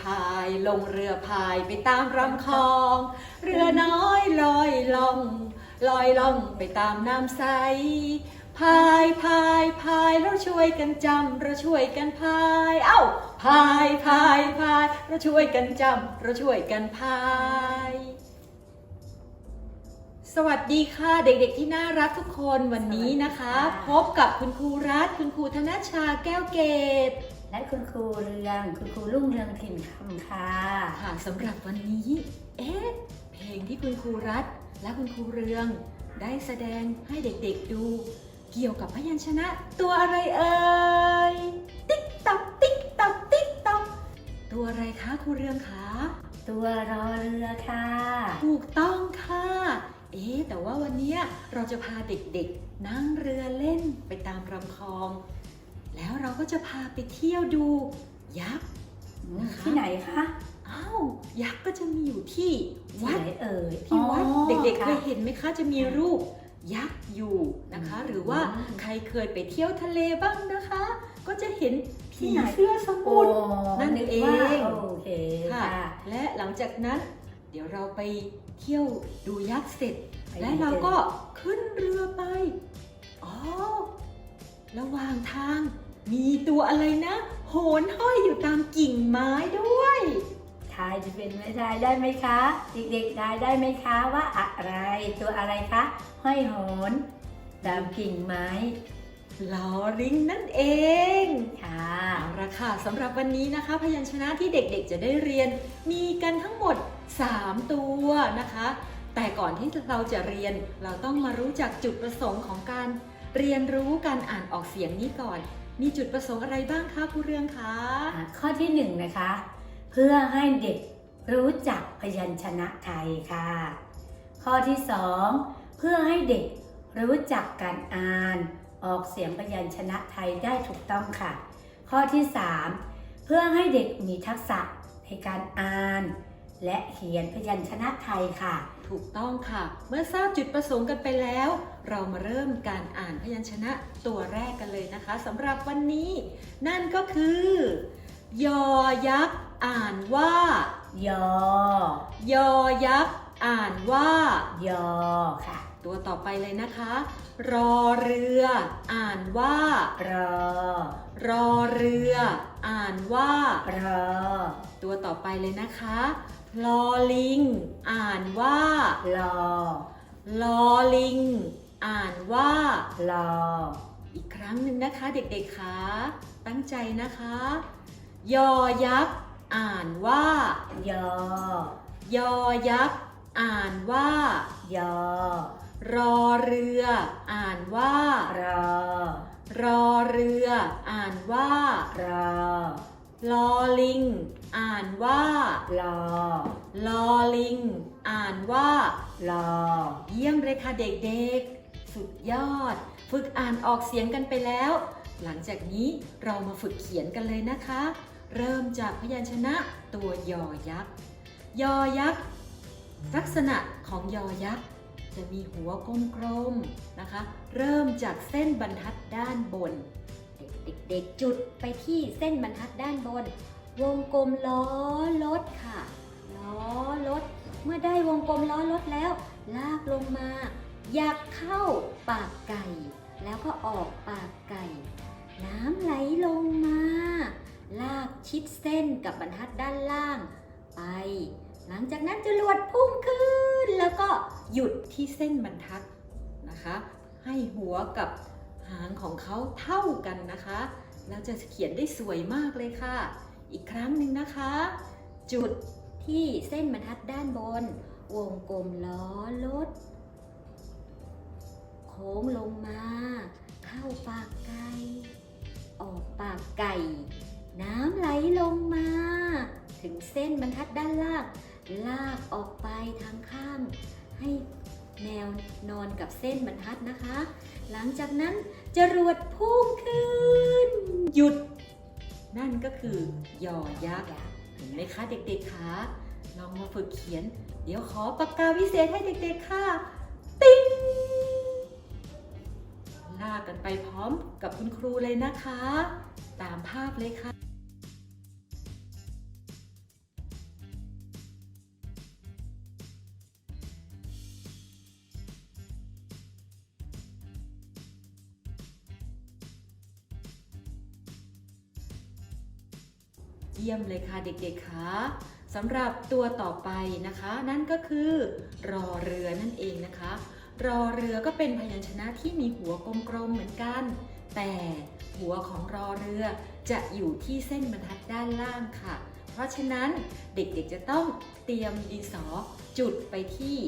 พายลงเรือพายไปตามลำคลอง เรือน้อยลอยล่อง ลอยล่องไปตามน้ำใสพายพายพายเราช่วยกันจำเราช่วยกันพาย เอ้าพายพายพายเราช่วยกันจำเราช่วยกันพาย สวัสดีค่ะเด็กๆที่น่ารักทุกคนวันนี้นะคะสวัสดีค่ะพบกับคุณครูรัฐคุณครูธนชาแก้วเกต และคุณครูเรืองคุณครูรุ่งเรืองถิ่นคำค่ะค่ะสำหรับวันนี้ เอ๊ะ เพลงที่คุณครูรัฐ และคุณครูเรือง ได้แสดงให้เด็กๆดู เกี่ยวกับพยัญชนะตัวอะไรเอ่ย ติ๊กตอกติ๊กตอกติ๊กตอกตัวอะไรคะครูเรืองคะตัวรอเรือค่ะ ถูกต้องค่ะ เอ๊ะแต่ว่าวันเนี้ยเราจะพาเด็กๆ นั่งเรือเล่นไปตามลำคลอง แล้วเราก็จะพาไปเที่ยวดูยักษ์นะคะที่ไหนคะอ้าวยักษ์ก็จะมีอยู่ที่ที่วัดไหนเอ่ยที่วัดอ๋อเด็กๆเคค่ะยเห็นไหมคะจะมีรูปยักษ์อยู่นะคะอืมหรือว่าใครเคยไปเที่ยวทะเลบ้างนะคะ ก็จะเห็นผีที่ไหนเสื้อสโอ้มุทรนั่นกเองว่าโอเคค่ะค่ะและหลังจากนั้น เดี๋ยวเราไปเที่ยวดูยักษ์เสร็จไปและเราก็ขึ้นเรือไปอ๋อ ระหว่างทางมีตัวอะไรนะ โหนห้อยอยู่ตามกิ่งไม้ด้วย ทายจะเป็นไม่ทายได้ไหมคะ เด็กๆทายได้ไหมคะว่าอะไรตัวอะไรคะห้อยโหนตามกิ่งไม้ลอริงนั่นเองค่ะเอาละค่ะสำหรับวันนี้นะคะ พยัญชนะที่เด็กๆจะได้เรียนมีกันทั้งหมด 3 ตัวนะคะ แต่ก่อนที่เราจะเรียนเราต้องมารู้จักจุดประสงค์ของการ เรียนรู้การอ่านออกเสียงนี้ก่อน มีจุดประสงค์อะไรบ้างคะครูเรืองคะอะข้อที่หนึ่งนะคะ เพื่อให้เด็กรู้จักพยัญชนะไทยค่ะ ข้อที่สองเพื่อให้เด็กรู้จักการอ่านออกเสียงพยัญชนะไทยได้ถูกต้องค่ะ ข้อที่สามเพื่อให้เด็กมีทักษะในการอ่าน และเขียนพยัญชนะไทยค่ะ ถูกต้องค่ะ เมื่อทราบจุดประสงค์กันไปแล้ว เรามาเริ่มการอ่านพยัญชนะตัวแรกกันเลยนะคะสำหรับวันนี้ นั่นก็คือ ยอยักษ์อ่านว่า ยอ ยอยักษ์อ่านว่า ยอค่ะ ตัวต่อไปเลยนะคะ รอเรือ อ่านว่า รอ รอเรือ อ่านว่า รอ ตัวต่อไปเลยนะคะ ลอลิง อ่านว่ารอลอลิง อ่านว่ารออีกครั้งหนึ่งนะคะเด็กๆคะตั้งใจนะคะ ยอยักษ์อ่านว่า ยอ ยอยักษ์อ่านว่า ยอ รอเรือ อ่านว่า รอ รอเรือ อ่านว่า รอ ลอลิง อ่านว่ารอลอลิง อ่านว่ารอเยี่ยมเลยค่ะเด็กๆ สุดยอด ฝึกอ่านออกเสียงกันไปแล้ว หลังจากนี้เรามาฝึกเขียนกันเลยนะคะ เริ่มจากพยัญชนะตัวยอยักษ์ ยอยักษ์ ลักษณะของยอยักษ์ จะมีหัวกลมๆนะคะ เริ่มจากเส้นบรรทัดด้านบน เด็กๆ จุดไปที่เส้นบรรทัดด้านบน วงกลมล้อรถค่ะ ล้อรถ เมื่อได้วงกลมล้อรถแล้ว ลากลงมาอยากเข้าปากไก่ แล้วก็ออกปากไก่ น้ำไหลลงมา ลากชิดเส้นกับบรรทัดด้านล่าง ไป หลังจากนั้นจรวดพุ่งขึ้น แล้วก็หยุดที่เส้นบรรทัดนะคะ ให้หัวกับ หางของเขาเท่ากันนะคะแล้วจะเขียนได้สวยมากเลยค่ะ อีกครั้งหนึ่งนะคะ จุดที่เส้นบรรทัดด้านบน วงกลมล้อรถโค้งลงมา เข้าปากไก่ออกปากไก่ น้ำไหลลงมา ถึงเส้นบรรทัดด้านล่าง ลากออกไปทางข้าง ให้แนวนอนกับเส้นบรรทัดนะคะ หลังจากนั้น จรวดพุ่งขึ้น หยุด นั่นก็คือยอยักษ์เห็นไหมคะเด็กๆคะลองมาฝึกเขียน เดี๋ยวขอปากกาวิเศษให้เด็กๆค่ะ ติ๊งลากกันไปพร้อมกับคุณครูเลยนะคะ ตามภาพเลยค่ะ เยี่ยมเลยค่ะเด็กๆคะสำหรับตัวต่อไปนะคะ นั่นก็คือ รอเรือนั่นเองนะคะ รอเรือก็เป็นพยัญชนะที่มีหัวกลมๆเหมือนกัน แต่หัวของรอเรือจะอยู่ที่เส้นบรรทัดด้านล่างค่ะ เพราะฉะนั้นเด็กๆจะต้องเตรียมดินสอจุดไปที่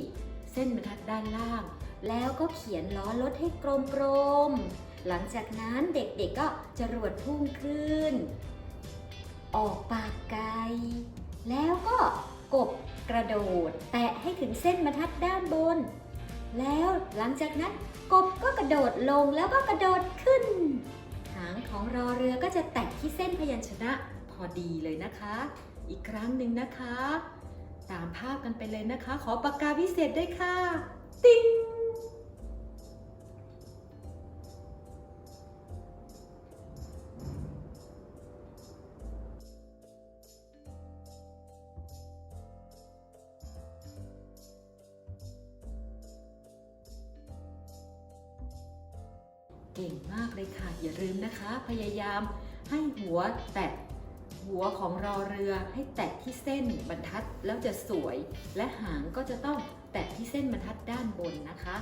เส้นบรรทัดด้านล่าง แล้วก็เขียนล้อรถให้กลมๆหลังจากนั้นเด็กๆก็จะรวดพุ่งขึ้น ออกปากไกล แล้วก็กบกระโดด แตะให้ถึงเส้นบรรทัดด้านบน แล้วหลังจากนั้นกบก็กระโดดลงแล้วก็กระโดดขึ้น หางของรอเรือก็จะแตะที่เส้นพยัญชนะพอดีเลยนะคะ อีกครั้งหนึ่งนะคะ ตามภาพกันไปเลยนะคะ ขอปากกาพิเศษด้วยค่ะ ติ๊ง ก่งมากเลยค่ะ อย่าลืมนะคะ พยายามให้หัวแตะหัวของรอเรือให้แตะที่เส้นบรรทัดแล้วจะสวย และหางก็จะต้องแตะที่เส้นบรรทัดด้านบนนะคะ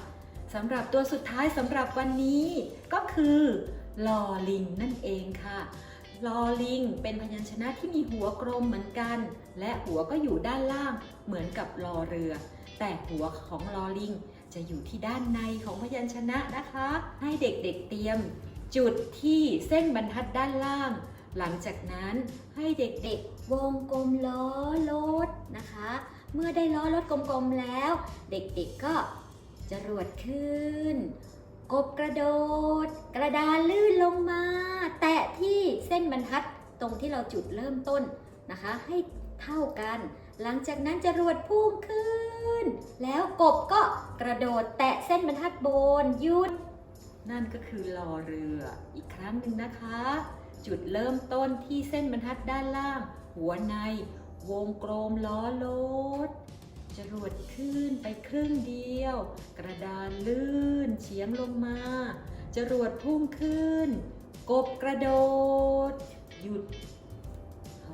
สำหรับตัวสุดท้ายสำหรับวันนี้ก็คือลอลิงนั่นเองค่ะลอลิงเป็นพยัญชนะที่มีหัวกลมเหมือนกัน และหัวก็อยู่ด้านล่างเหมือนกับลอเรือ แต่หัวของลอลิง จะอยู่ที่ด้านในของพยัญชนะนะคะ ให้เด็กๆเตรียม จุดที่เส้นบรรทัดด้านล่าง หลังจากนั้นให้เด็กๆวงกลมล้อรถนะคะ เมื่อได้ล้อรถกลมๆแล้ว เด็กๆก็จะรวดขึ้น กบกระโดด กระดานลื่นลงมา แตะที่เส้นบรรทัดตรงที่เราจุดเริ่มต้นนะคะ ให้เท่ากัน หลังจากนั้นจะรวดพุ่งขึ้น แล้วกบก็กระโดดแตะเส้นบรรทัดบนยุด นั่นก็คือรอเรืออีกครั้งหนึ่งนะคะ จุดเริ่มต้นที่เส้นบรรทัดด้านล่าง หัวใน วงกลมล้อรถจรวดขึ้นไปครึ่งเดียว กระดานลื่นเฉียงลงมาจรวดพุ่งขึ้น กบกระโดด หยุด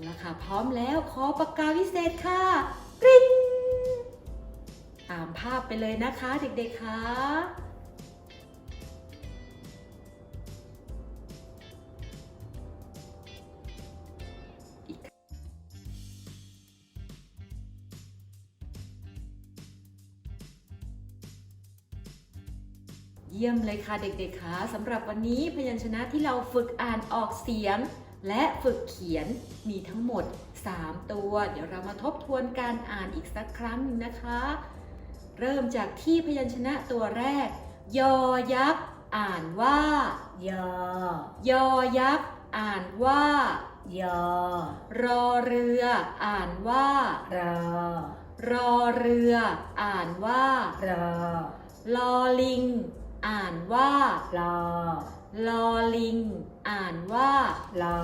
ละค่ะ พร้อมแล้วขอปากกาวิเศษค่ะกริ๊งตามภาพไปเลยนะคะเด็กๆคะเยี่ยมเลยค่ะเด็กๆคะสำหรับวันนี้พยัญชนะที่เราฝึกอ่านออกเสียง และฝึกเขียนมีทั้งหมด 3 ตัว เดี๋ยวเรามาทบทวนการอ่านอีกสักครั้งหนึ่งนะคะ เริ่มจากที่พยัญชนะตัวแรก ยอยักษ์อ่านว่า ยอ ยอยักษ์อ่านว่า ยอ รอเรือ อ่านว่า รอ รอเรือ อ่านว่า รอ ลอลิง อ่านว่ารอ ลอลิง อ่านว่ารอ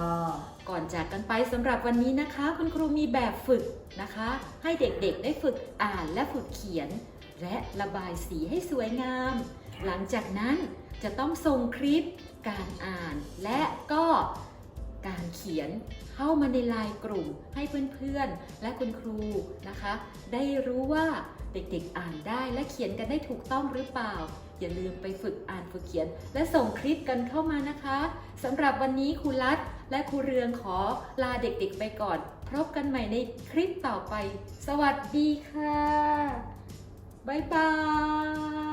ก่อนจากกันไปสำหรับวันนี้นะคะ คุณครูมีแบบฝึกนะคะ ให้เด็กๆได้ฝึกอ่านและฝึกเขียน และระบายสีให้สวยงาม หลังจากนั้นจะต้องส่งคลิป การอ่าน และก็การเขียนเข้ามาในไลน์กลุ่มให้เพื่อนๆ และคุณครูนะคะ ได้รู้ว่าเด็กๆอ่านได้และเขียนกันได้ถูกต้องหรือเปล่า อย่าลืมไปฝึกอ่านฝึกเขียน และส่งคลิปกันเข้ามานะคะสำหรับวันนี้ครูรัตและครูเรืองขอลาเด็กๆไปก่อน พบกันใหม่ในคลิปต่อไป สวัสดีค่ะ บ๊ายบาย